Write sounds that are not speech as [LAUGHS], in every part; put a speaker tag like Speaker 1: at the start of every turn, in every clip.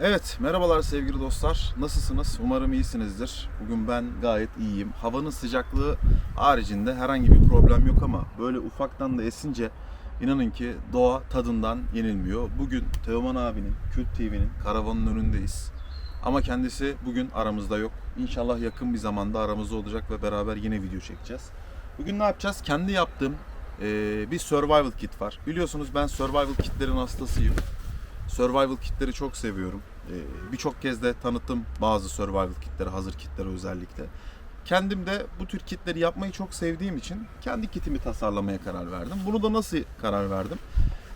Speaker 1: Evet, merhabalar sevgili dostlar. Nasılsınız? Umarım iyisinizdir. Bugün ben gayet iyiyim. Havanın sıcaklığı haricinde herhangi bir problem yok ama böyle ufaktan da esince inanın ki doğa tadından yenilmiyor. Bugün Teoman abinin, Kürt TV'nin karavanın önündeyiz. Ama kendisi bugün aramızda yok. İnşallah yakın bir zamanda aramızda olacak ve beraber yine video çekeceğiz. Bugün ne yapacağız? Kendi yaptığım bir survival kit var. Biliyorsunuz ben survival kitlerin hastasıyım. Survival kitleri çok seviyorum. Ee, Birçok kez de tanıttım bazı survival kitleri, hazır kitleri özellikle. Kendim de bu tür kitleri yapmayı çok sevdiğim için kendi kitimi tasarlamaya karar verdim. Bunu da nasıl karar verdim?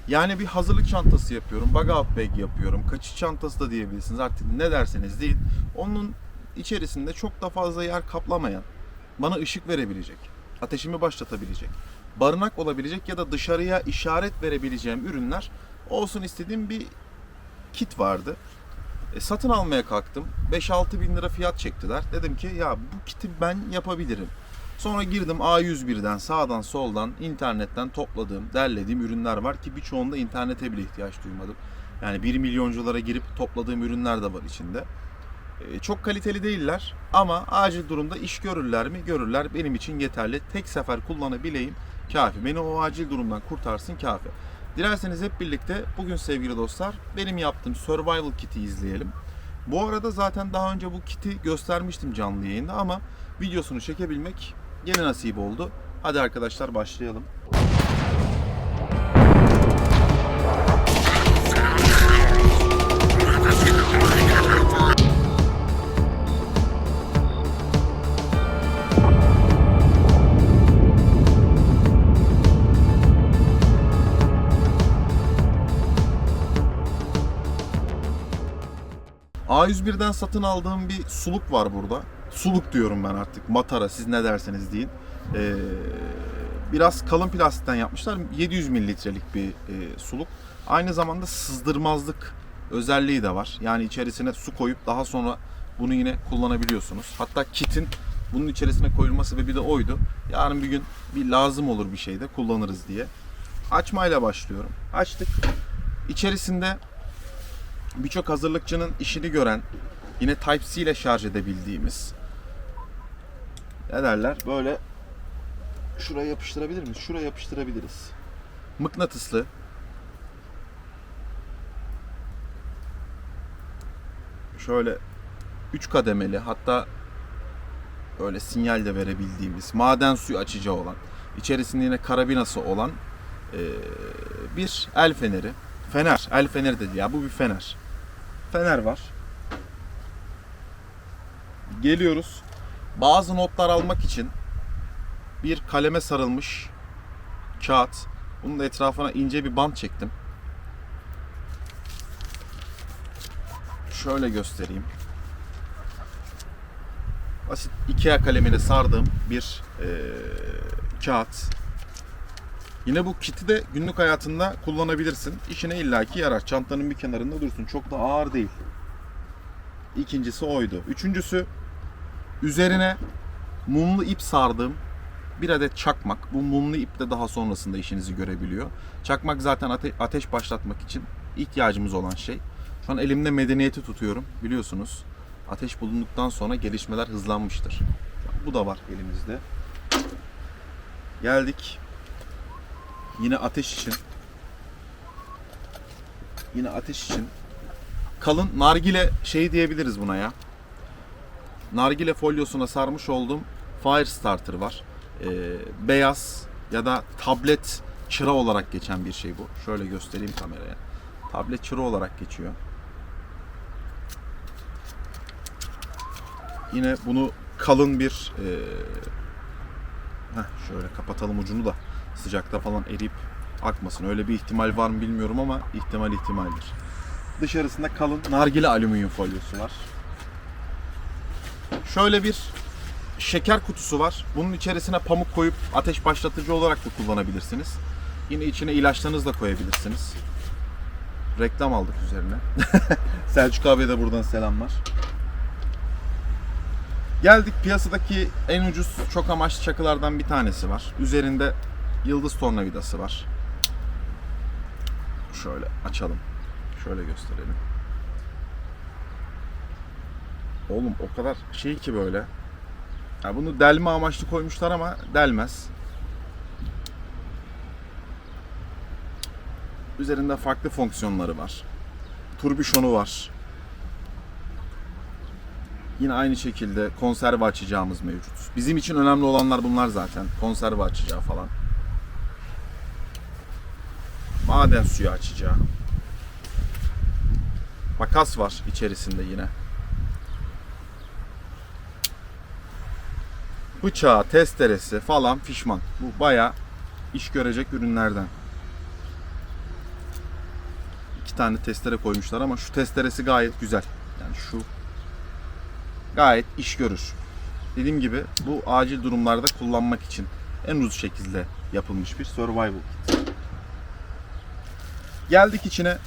Speaker 1: Yani bir hazırlık çantası yapıyorum, bug out bag yapıyorum, kaçış çantası da diyebilirsiniz artık ne derseniz değil. Onun içerisinde çok da fazla yer kaplamayan, bana ışık verebilecek, ateşimi başlatabilecek, barınak olabilecek ya da dışarıya işaret verebileceğim ürünler olsun istediğim bir kit vardı. E, satın almaya kalktım. 5-6 bin lira fiyat çektiler. Dedim ki ya bu kiti ben yapabilirim. Sonra girdim A101'den sağdan soldan internetten topladığım, derlediğim ürünler var ki birçoğunda internete bile ihtiyaç duymadım. Yani 1 milyonculara girip topladığım ürünler de var içinde. E, çok kaliteli değiller ama acil durumda iş görürler mi? Görürler. Benim için yeterli. Tek sefer kullanabileyim kafi. Beni o acil durumdan kurtarsın kafi. Dilerseniz hep birlikte bugün sevgili dostlar benim yaptığım survival kit'i izleyelim. Bu arada zaten daha önce bu kiti göstermiştim canlı yayında ama videosunu çekebilmek yine nasip oldu. Hadi arkadaşlar başlayalım. A101'den satın aldığım bir suluk var burada. Suluk diyorum ben artık. Matara siz ne derseniz deyin. Ee, biraz kalın plastikten yapmışlar. 700 mililitrelik bir e, suluk. Aynı zamanda sızdırmazlık özelliği de var. Yani içerisine su koyup daha sonra bunu yine kullanabiliyorsunuz. Hatta kitin bunun içerisine koyulma sebebi de oydu. Yarın bir gün bir lazım olur bir şeyde kullanırız diye. Açmayla başlıyorum. Açtık. İçerisinde birçok hazırlıkçının işini gören yine Type-C ile şarj edebildiğimiz ne derler böyle şuraya yapıştırabilir miyiz? Şuraya yapıştırabiliriz. Mıknatıslı şöyle 3 kademeli hatta böyle sinyal de verebildiğimiz maden suyu açıcı olan içerisinde yine karabinası olan bir el feneri fener. El feneri dedi. Ya bu bir fener. Fener var. Geliyoruz. Bazı notlar almak için bir kaleme sarılmış kağıt. Bunun da etrafına ince bir bant çektim. Şöyle göstereyim. Basit Ikea kalemine sardığım bir eee, kağıt. Yine bu kiti de günlük hayatında kullanabilirsin. İşine illaki yarar. Çantanın bir kenarında dursun. Çok da ağır değil. İkincisi oydu. Üçüncüsü üzerine mumlu ip sardığım bir adet çakmak. Bu mumlu ip de daha sonrasında işinizi görebiliyor. Çakmak zaten ate- ateş başlatmak için ihtiyacımız olan şey. Şu an elimde medeniyeti tutuyorum biliyorsunuz. Ateş bulunduktan sonra gelişmeler hızlanmıştır. Bu da var elimizde. Geldik. Yine ateş için. Yine ateş için. Kalın nargile şey diyebiliriz buna ya. Nargile folyosuna sarmış olduğum fire starter var. Ee, beyaz ya da tablet çıra olarak geçen bir şey bu. Şöyle göstereyim kameraya. Tablet çıra olarak geçiyor. Yine bunu kalın bir e, heh, şöyle kapatalım ucunu da sıcakta falan eriyip akmasın. Öyle bir ihtimal var mı bilmiyorum ama ihtimal ihtimaldir. Dışarısında kalın nargile alüminyum folyosu var. Şöyle bir şeker kutusu var. Bunun içerisine pamuk koyup ateş başlatıcı olarak da kullanabilirsiniz. Yine içine ilaçlarınızı da koyabilirsiniz. Reklam aldık üzerine. [LAUGHS] Selçuk abiye de buradan selamlar. Geldik piyasadaki en ucuz çok amaçlı çakılardan bir tanesi var. Üzerinde yıldız tornavidası var. Şöyle açalım. Şöyle gösterelim. Oğlum o kadar şey ki böyle. Ya bunu delme amaçlı koymuşlar ama delmez. Üzerinde farklı fonksiyonları var. Turbüşonu var. Yine aynı şekilde konserve açacağımız mevcut. Bizim için önemli olanlar bunlar zaten. Konserve açacağı falan. Maden suyu açacağı. Makas var içerisinde yine. Bıçağı, testeresi falan fişman. Bu baya iş görecek ürünlerden. İki tane testere koymuşlar ama şu testeresi gayet güzel. Yani şu gayet iş görür. Dediğim gibi bu acil durumlarda kullanmak için en ucuz şekilde yapılmış bir survival kit. Geldik içine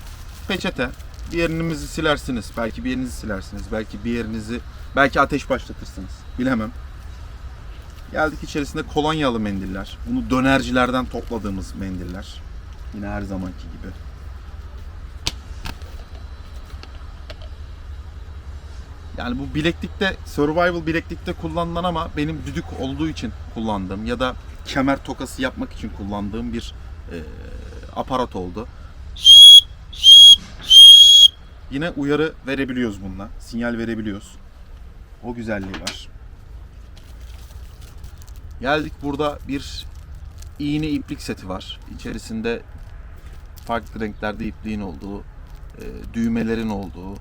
Speaker 1: peçete. Bir yerinizi silersiniz. Belki bir yerinizi silersiniz. Belki bir yerinizi belki ateş başlatırsınız. Bilemem. Geldik içerisinde kolonyalı mendiller. Bunu dönercilerden topladığımız mendiller. Yine her zamanki gibi. Yani bu bileklikte, survival bileklikte kullanılan ama benim düdük olduğu için kullandığım ya da kemer tokası yapmak için kullandığım bir e, aparat oldu. Yine uyarı verebiliyoruz bununla. Sinyal verebiliyoruz. O güzelliği var. Geldik burada bir iğne iplik seti var. İçerisinde farklı renklerde ipliğin olduğu, e, düğmelerin olduğu,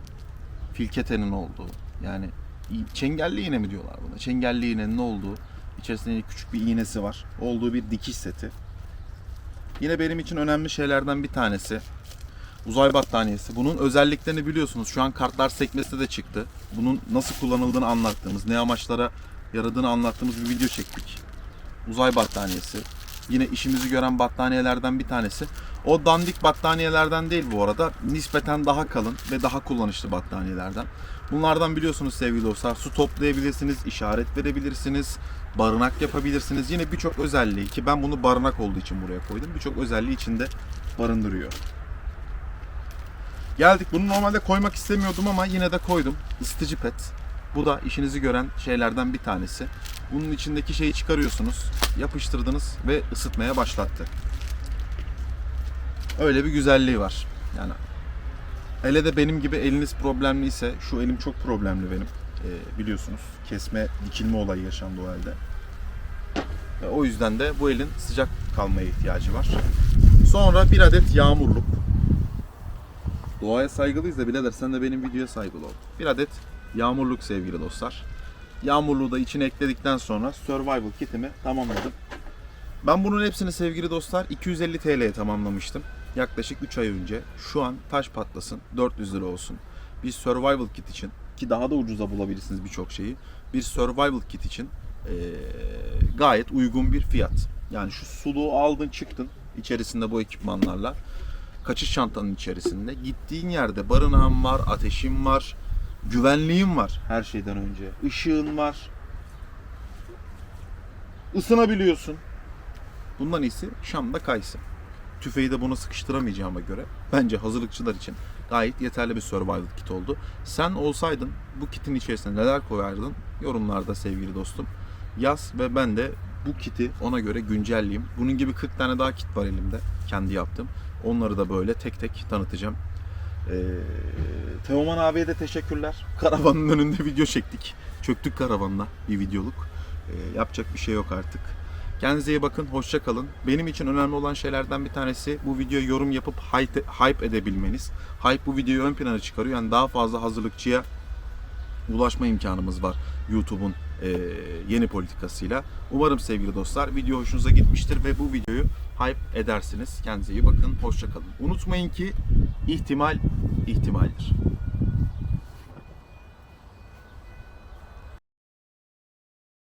Speaker 1: filketenin olduğu yani çengelli iğne mi diyorlar buna? Çengelli iğnenin olduğu, içerisinde küçük bir iğnesi var. Olduğu bir dikiş seti. Yine benim için önemli şeylerden bir tanesi uzay battaniyesi. Bunun özelliklerini biliyorsunuz. Şu an kartlar sekmesi de çıktı. Bunun nasıl kullanıldığını anlattığımız, ne amaçlara yaradığını anlattığımız bir video çektik. Uzay battaniyesi. Yine işimizi gören battaniyelerden bir tanesi. O dandik battaniyelerden değil bu arada. Nispeten daha kalın ve daha kullanışlı battaniyelerden. Bunlardan biliyorsunuz sevgili dostlar. Su toplayabilirsiniz, işaret verebilirsiniz, barınak yapabilirsiniz. Yine birçok özelliği ki ben bunu barınak olduğu için buraya koydum. Birçok özelliği içinde barındırıyor. Geldik. Bunu normalde koymak istemiyordum ama yine de koydum. Isıtıcı pet. Bu da işinizi gören şeylerden bir tanesi. Bunun içindeki şeyi çıkarıyorsunuz, yapıştırdınız ve ısıtmaya başlattı. Öyle bir güzelliği var. Yani hele de benim gibi eliniz problemliyse, şu elim çok problemli benim. Ee, biliyorsunuz kesme, dikilme olayı yaşandı o elde. Ve o yüzden de bu elin sıcak kalmaya ihtiyacı var. Sonra bir adet yağmurluk. Doğaya saygılıyız da birader sen de benim videoya saygılı ol. Bir adet yağmurluk sevgili dostlar. Yağmurluğu da içine ekledikten sonra survival kitimi tamamladım. Ben bunun hepsini sevgili dostlar 250 TL'ye tamamlamıştım. Yaklaşık 3 ay önce. Şu an taş patlasın 400 lira olsun. Bir survival kit için ki daha da ucuza bulabilirsiniz birçok şeyi. Bir survival kit için eee, gayet uygun bir fiyat. Yani şu suluğu aldın çıktın içerisinde bu ekipmanlarla. Kaçış çantanın içerisinde. Gittiğin yerde barınağın var, ateşin var, güvenliğin var her şeyden önce. Işığın var. Isınabiliyorsun. Bundan iyisi Şam'da kaysın. Tüfeği de buna sıkıştıramayacağıma göre bence hazırlıkçılar için gayet yeterli bir survival kit oldu. Sen olsaydın bu kitin içerisine neler koyardın? Yorumlarda sevgili dostum. Yaz ve ben de bu kiti ona göre güncelleyeyim. Bunun gibi 40 tane daha kit var elimde. Kendi yaptım. Onları da böyle tek tek tanıtacağım. Ee, Teoman abiye de teşekkürler. [LAUGHS] Karavanın önünde video çektik. Çöktük karavanla bir videoluk. Ee, yapacak bir şey yok artık. Kendinize iyi bakın, hoşça kalın. Benim için önemli olan şeylerden bir tanesi bu videoya yorum yapıp hype, hype edebilmeniz. Hype bu videoyu ön plana çıkarıyor. Yani daha fazla hazırlıkçıya ulaşma imkanımız var YouTube'un eee, yeni politikasıyla. Umarım sevgili dostlar video hoşunuza gitmiştir ve bu videoyu hype edersiniz. Kendinize iyi bakın, hoşça kalın. Unutmayın ki ihtimal ihtimaldir.